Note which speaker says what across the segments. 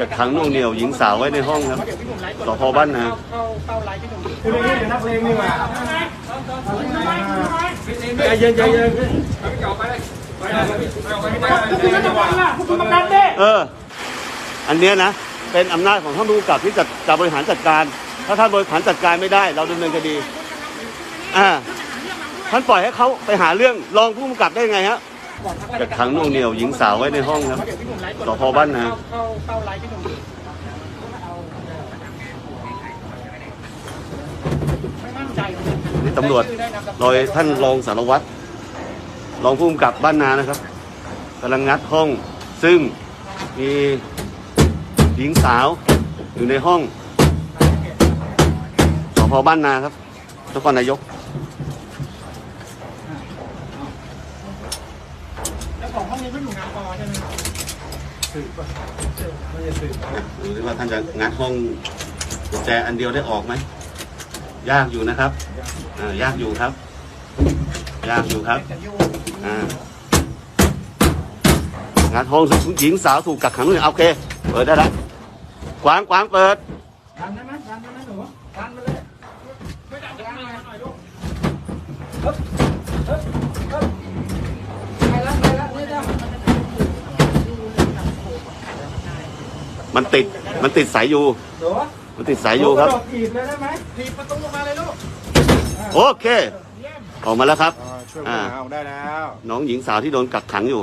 Speaker 1: กักขังหน่วงเหนียวหญิงสาวไว้ในห้องครับสพบ้านนา
Speaker 2: คุณนี่เป็นนักเลงนี่หว่าใจเย็นใจเย็น
Speaker 3: คุณรัฐบาลล่ะคุณกำนันเด้
Speaker 1: เออ อันเนี้ยนะ เป็นอำนาจของท่านผู้กำกับที่จะจะบริหารจัดการ ถ้าท่านบริหารจัดการไม่ได้ เราดำเนินคดี อ่า ท่านปล่อยให้เขาไปหาเรื่องรองผู้กำกับได้ไงฮะ กักขังหน่วงเหนียวหญิงสาวไว้ในห้องครับสพบ้านนา
Speaker 3: นี่
Speaker 1: ตำรวจโดยท่านรองสารวัตรรองผู้กำกับบ้านนานะครับกำลังงัดห้อง ซึ่งมีหญิงสาวอยู่ในห้องสพบ้านนาครับนครนายก
Speaker 3: เจ้าของห้องนี้เขาอยู่งานปอใช่ไหม
Speaker 1: ดูสิว่าท่านจะงัดห้องกุญแจอันเดียวได้ออกไหม ยากอยู่นะครับอ่ายากอยู่ครับ ยากอยู่ครับอ่างัดห้องหญิงสาวถูกกักขังนู่โอเค เปิดได้แล้วกวางกวางเปิด
Speaker 3: ดันได้ไหมดันได้ไหมหนูดันมาเลยไม่ดันดันมาหน่อยลูกไปแล้วไปแล้วนี่จ้า
Speaker 1: มันติด มันติดสายอยู่
Speaker 3: หนู
Speaker 1: มันติดสายอยู่ครับ
Speaker 3: กระโดดถีบเลยได้ไหมถีบประตูลงมาเลยลูก
Speaker 1: โอเคออกมาแล้วครับ
Speaker 2: ช่วยผมเอาได้แล้ว
Speaker 1: น้องหญิงสาวที่โดนกักขังอยู่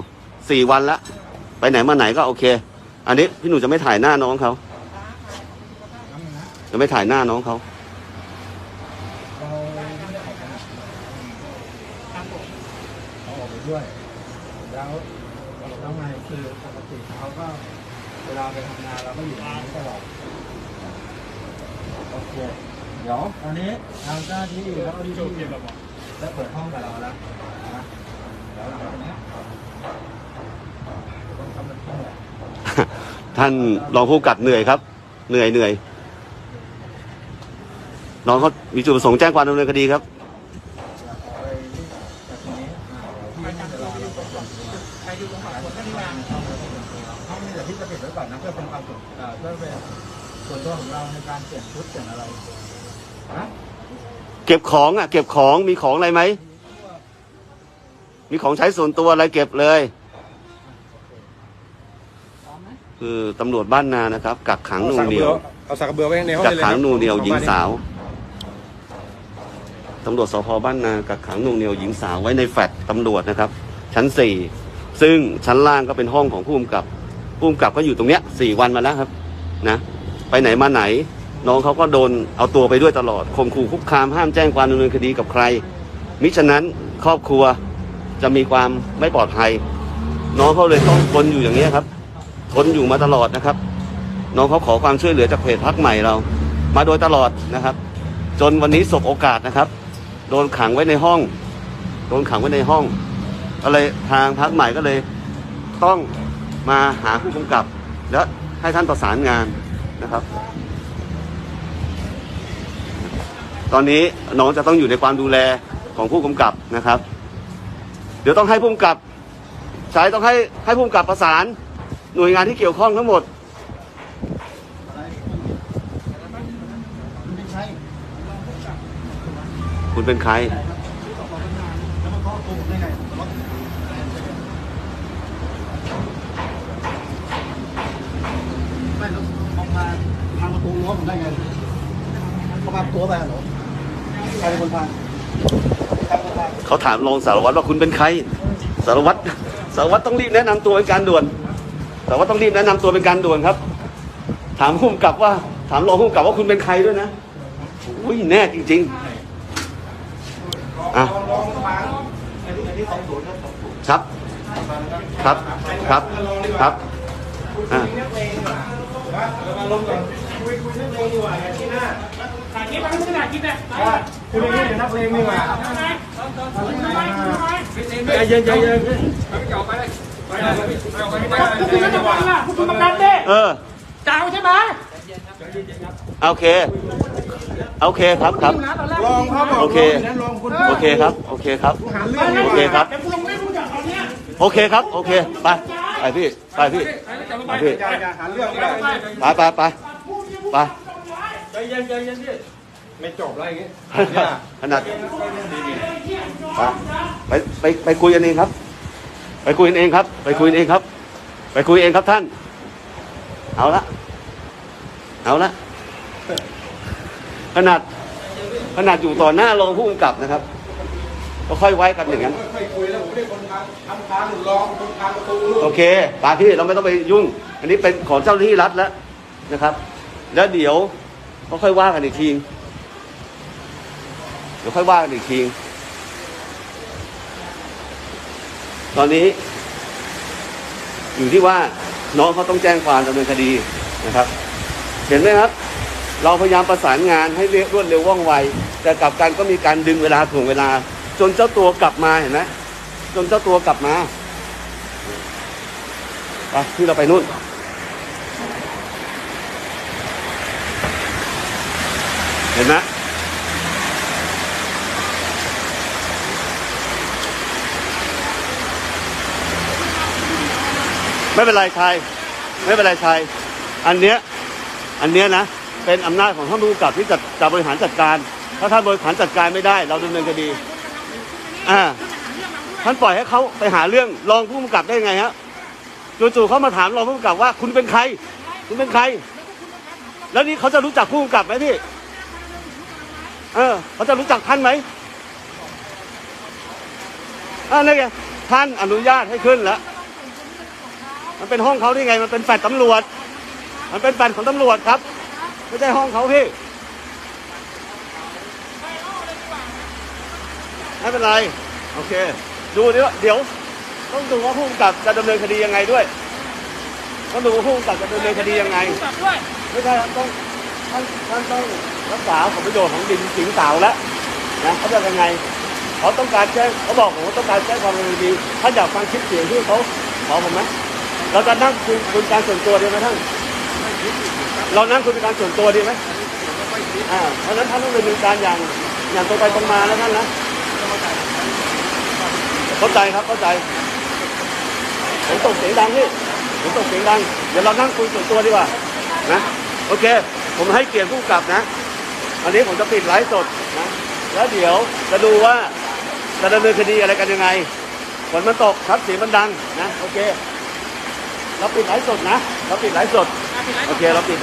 Speaker 1: สี่วันละไปไหนมาไหนก็โอเค อันนี้พี่หนูจะไม่ถ่ายหน้าน้องเขาจะไม่ถ่ายหน้าน้องเขา
Speaker 3: เอาออกไปด้วยแล้วแล้วไงคือปกติเขาก็ เวลาไปทำงานเราก็อยู่ในนี้ตลอดโอเคเดี๋ยวตอนนี้ทางเจ้าหน้าที่แล้วก็ที่ที่ได้เปิดห้องกับเราแล้วนะแล้วหลังจากนี้ต้องทำเป็นห้องแหละ
Speaker 1: ท่านรองผู้กำกับเหนื่อยครับ เหนื่อยเหนื่อยน้องเขามีจุดประสงค์แจ้งความดำเนินคดีครับ
Speaker 3: ใครอยู่ตรงคนก็ที่วาห้องนี้เดี๋ยวพี่จะปิดไว้ก่อนนะเพื่อเป็นความสุขเพื่อเป็นส่วนตัวของเราในการเปลี่ยนชุดเปลี่ยนอะไรนะ
Speaker 1: เก็บของอะ เก็บของมีของอะไรไหมมีของใช้ส่วนตัวอะไรเก็บเลยคือตำรวจบ้านนานะครับ กักขังหน่วงเหนียว
Speaker 2: เอาสักเบือไว้ในห้อง
Speaker 1: กักขังหน่วงเหนียวหญิงสาวตำรวจสพบ้านนากักขังหน่วงเหนียวหญิงสาวไว้ในแฟลตตำรวจนะครับ ชั้นสี่ซึ่งชั้นล่างก็เป็นห้องของผู้กำกับผู้กำกับก็อยู่ตรงเนี้ยสี่วันมาแล้วครับนะไปไหนมาไหน น้องเขาก็โดนเอาตัวไปด้วยตลอดข่มขู่คุกคามห้ามแจ้งความดำเนินคดีกับใคร มิฉะนั้นครอบครัวจะมีความไม่ปลอดภัย น้องเขาเลยต้องทนอยู่อย่างนี้ยครับทนอยู่มาตลอดนะครับ น้องเขาขอความช่วยเหลือจากเพจพักใหม่เรา มาโดยตลอดนะครับ จนวันนี้สบโอกาสนะครับ โดนขังไว้ในห้อง โดนขังไว้ในห้อง ก็เลยทางพักใหม่ก็เลยต้องมาหาผู้กำกับ และให้ท่านประสานงานนะครับ ตอนนี้น้องจะต้องอยู่ในความดูแลของผู้กำกับนะครับ เดี๋ยวต้องให้ผู้กำกับสายต้องให้ให้ผู้กำกับประสานหน่วยงานที่เกี่ยวข้องทั้งหมดคุณเป็นใค
Speaker 3: ร เขามาตัวไปเหรอใครเป็นคนพาใครเป็นคนพา
Speaker 1: เขาถามรองสารวัตรว่าคุณเป็นใคร สารวัตรสารวัตรต้องรีบแนะนำตัวเป็นการด่วน สารวัตรต้องรีบแนะนำตัวเป็นการด่วนครับ ถามผู้กำกับว่า ถามรองผู้กำกับว่าคุณเป็นใครด้วยนะอุ้ยแน่จริง ๆ อะ ครับ ครับ ครับ ครับอะ
Speaker 3: ถ่ายคลิปมันไม่ได้ถ่ายคลิปเนี่ย
Speaker 2: คุณนี่เป็นนักเลงนี่หว่า
Speaker 3: ทำไมทำไมทำไม
Speaker 2: ใจเย็นใจเย็น
Speaker 3: คุณรัฐบาลล่ะคุณกำนันเด้
Speaker 1: เออ
Speaker 3: เจ้าใช่ไหม
Speaker 1: โอเค โอเคครับครับ
Speaker 3: นะตอนแรก
Speaker 2: ลองครับ
Speaker 1: โอเค
Speaker 2: ลองคุณ
Speaker 1: โอเคครับ โอเคครับ
Speaker 2: หาเรื่อง
Speaker 1: โอเคครับ
Speaker 3: เดี๋ยวคุณลงไม่รู้จักตอนเนี้ย
Speaker 1: โอเคครับ โอเค ไป
Speaker 3: ใช่
Speaker 1: ไปพี่ ไปพี่ ไปพี่
Speaker 2: อย่าอย่าหาเรื่องเลย
Speaker 1: ไปไปไปไป
Speaker 2: ใจเย็นใจเย็นพี่ไม่จบอะไรอย่างงี้
Speaker 1: ขนาดไปไปไปคุยกันเองครับ ไปคุยกันเองครับ ไปคุยกันเองครับ ไปคุยเองครับท่าน เอาละ เอาละ ขนาดขนาดอยู่ต่อหน้ารองผู้กำกับนะครับ ก็ค่อยไว้กันอย่างนั้น
Speaker 2: ค่อยคุยแล้วผมเรียกคนทางทำทางรองคนทางประตูลูก
Speaker 1: โอเคปาพี่เราไม่ต้องไปยุ่ง อันนี้เป็นของเจ้าหน้าที่รัฐแล้วนะครับ แล้วเดี๋ยวก็ค่อยว่ากันอีกทีเดี๋ยวค่อยว่ากันอีกทีตอนนี้ อยู่ที่ว่าน้องเขาต้องแจ้งความดำเนินคดีนะครับ เห็นไหมครับ เราพยายามประสานงานให้เร็วรวดเร็วว่องไว แต่กลับกันก็มีการดึงเวลาถ่วงเวลา จนเจ้าตัวกลับมาเห็นไหมจนเจ้าตัวกลับมาไปที่เราไปนู่นเห็นไหมไม่เป็นไรชาย ไม่เป็นไรชาย อันเนี้ย อันเนี้ยนะ เป็นอำนาจของท่านผู้กำกับที่จะจะบริหารจัดการ ถ้าท่านบริหารจัดการไม่ได้ เราดำเนินคดีอ่าท่านปล่อยให้เขาไปหาเรื่องรองผู้กำกับได้ไงฮะจู่ๆเขามาถามรองผู้กำกับว่า คุณเป็นใคร คุณเป็นใคร แล้วนี่เขาจะรู้จักผู้กำกับไหมพี่เออเขาจะรู้จักท่านไหมอ่านี่นไงท่านอนุญาตให้ขึ้นแล้วมันเป็นห้องเขาได้ไง มันเป็นแฟลตตำรวจ มันเป็นแฟลตของตำรวจครับ ไม่ใช่ห้องเขาพี่ไม่เป็นไร โอเค ดูดิว่าเดี๋ยว ต้องดูว่าผู้กำกับจะดำเนินคดียังไงด้วย ต้องดูว่าผู้กำกับจะดำเนินคดียังไงไม่ใช่ครับต้องท่านท่านต้องรักษาผลประโยชน์ของดินสิงสาวแล้วนะเขาจะยังไงเขาต้องการแจ้งเขาบอกผมว่าต้องการแจ้งความดำเนินคดีท่านอยากฟังคลิปเสียงที่เขาขอผมไหมเราจะนั่งคุยคุยการส่วนตัวเดียวไหมท่าน เรานั่งคุยเป็นการส่วนตัวดีไหมอ่าเพราะฉะนั้นท่านต้องดำเนินการอย่างอย่างตรงไปตรงมานะท่านนะเข้าใจครับเข้าใจผมตกเสียงดังพี่ผมตกเสียงดังเดี๋ยวเรานั่งคุยส่วนตัวดีกว่านะโอเค ผมให้เกียรติผู้กำกับนะ อันนี้ผมจะปิดไลฟ์สดนะแล้วเดี๋ยวจะดูว่าจะดำเนินคดีอะไรกันยังไงฝนมันตกครับเสียงมันดังนะโอเคเราปิดไลฟ์สดนะเราปิดไลฟ์สดโอเคเราปิดนะ